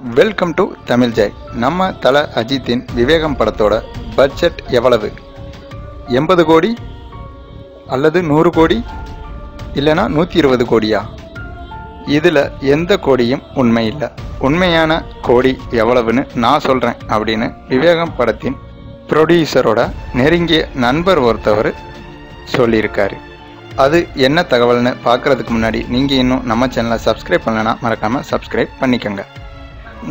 Welcome to Tamil Jai நம்ம தல அஜித்தின் விவேகம் படத்தோட பட்ஜெட் எவ்வளவு? எண்பது கோடி அல்லது நூறு கோடி? இல்லைனா நூற்றி இருபது கோடியா? இதில் எந்த கோடியும் உண்மை இல்லை. உண்மையான கோடி எவ்வளவுன்னு நான் சொல்கிறேன் அப்படின்னு விவேகம் படத்தின் ப்ரொடியூசரோட நெருங்கிய நண்பர் ஒருத்தவர் சொல்லியிருக்காரு. அது என்ன தகவல்னு பார்க்குறதுக்கு முன்னாடி நீங்கள் இன்னும் நம்ம சேனலை சப்ஸ்கிரைப் பண்ணலைன்னா மறக்காமல் சப்ஸ்கிரைப் பண்ணிக்கோங்க.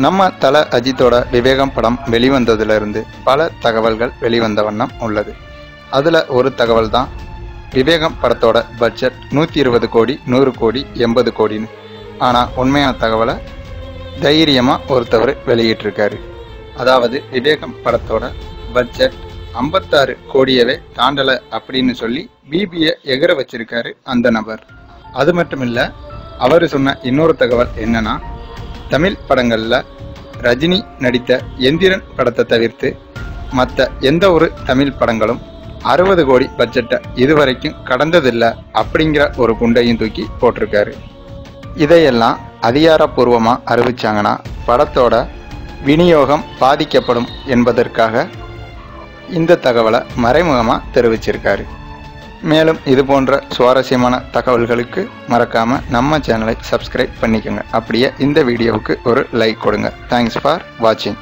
நம்ம தல அஜித்தோட விவேகம் படம் வெளிவந்ததிலிருந்து பல தகவல்கள் வெளிவந்த வண்ணம் உள்ளது. அதில் ஒரு தகவல் தான் விவேகம் படத்தோட பட்ஜெட் நூற்றி இருபது கோடி நூறு கோடி எண்பது கோடின்னு. ஆனால் உண்மையான தகவலை தைரியமாக ஒருத்தவர் வெளியிட்டிருக்காரு. அதாவது விவேகம் படத்தோட பட்ஜெட் ஐம்பத்தாறு கோடியவே தாண்டலை அப்படின்னு சொல்லி பிபியை எகிற வச்சிருக்காரு அந்த நபர். அது மட்டும் இல்லை அவர் சொன்ன இன்னொரு தகவல் என்னன்னா தமிழ் படங்களில் ரஜினி நடித்த எந்திரன் படத்தை தவிர்த்து மற்ற எந்த ஒரு தமிழ் படங்களும் அறுபது கோடி பட்ஜெட்டை இதுவரைக்கும் கடந்ததில்லை அப்படிங்கிற ஒரு குண்டையும் தூக்கி போட்டிருக்காரு. இதையெல்லாம் அதிகாரப்பூர்வமாக அறிவிச்சாங்கன்னா படத்தோட விநியோகம் பாதிக்கப்படும் என்பதற்காக இந்த தகவலை மறைமுகமாக தெரிவிச்சிருக்காரு. மேலும் இது போன்ற சுவாரஸ்யமான தகவல்களுக்கு மறக்காமல் நம்ம சேனலை சப்ஸ்கிரைப் பண்ணிக்கோங்க. அப்படியே இந்த வீடியோவுக்கு ஒரு லைக் கொடுங்க. தேங்க்ஸ் ஃபார் வாட்சிங்